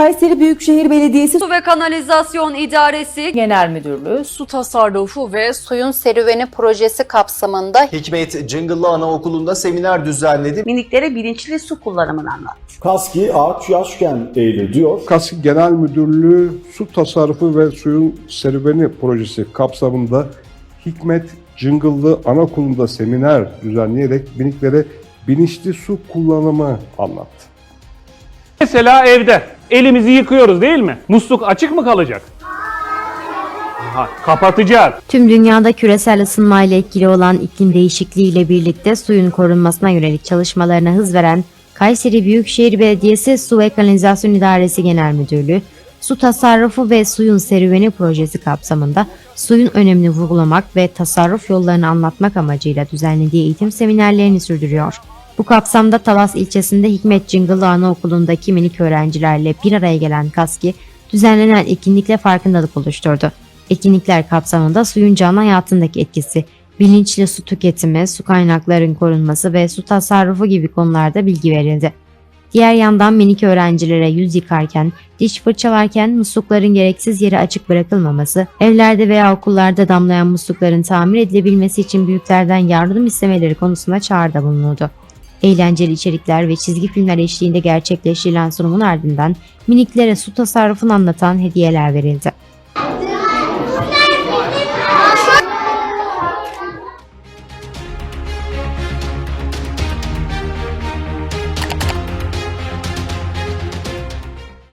Kayseri Büyükşehir Belediyesi Su ve Kanalizasyon İdaresi Genel Müdürlüğü Su tasarrufu ve suyun serüveni projesi kapsamında Hikmet Cıngıllı Anaokulu'nda seminer düzenledi. miniklere bilinçli su kullanımını anlattı. Kaski ağaç yaşken eğilir diyor. KASİ Genel Müdürlüğü Su Tasarrufu ve Suyun Serüveni projesi kapsamında Hikmet Cıngıllı Anaokulu'nda seminer düzenleyerek biniklere bilinçli su kullanımı anlattı. Mesela evde elimizi yıkıyoruz değil mi? Musluk açık mı kalacak? Aha, kapatacağız. Tüm dünyada küresel ısınmayla etkili olan iklim değişikliği ile birlikte suyun korunmasına yönelik çalışmalarına hız veren Kayseri Büyükşehir Belediyesi Su ve Kanalizasyon İdaresi Genel Müdürlüğü, Su Tasarrufu ve Suyun Serüveni projesi kapsamında suyun önemini vurgulamak ve tasarruf yollarını anlatmak amacıyla düzenlediği eğitim seminerlerini sürdürüyor. Bu kapsamda Talas ilçesinde Hikmet Cıngılı Anaokulu'ndaki minik öğrencilerle bir araya gelen KASKİ, düzenlenen etkinlikle farkındalık oluşturdu. Etkinlikler kapsamında suyun canlı hayatındaki etkisi, bilinçli su tüketimi, su kaynaklarının korunması ve su tasarrufu gibi konularda bilgi verildi. Diğer yandan minik öğrencilere yüz yıkarken, diş fırçalarken muslukların gereksiz yere açık bırakılmaması, evlerde veya okullarda damlayan muslukların tamir edilebilmesi için büyüklerden yardım istemeleri konusunda çağrıda bulunuldu. Eğlenceli içerikler ve çizgi filmler eşliğinde gerçekleştirilen sunumun ardından miniklere su tasarrufunu anlatan hediyeler verildi.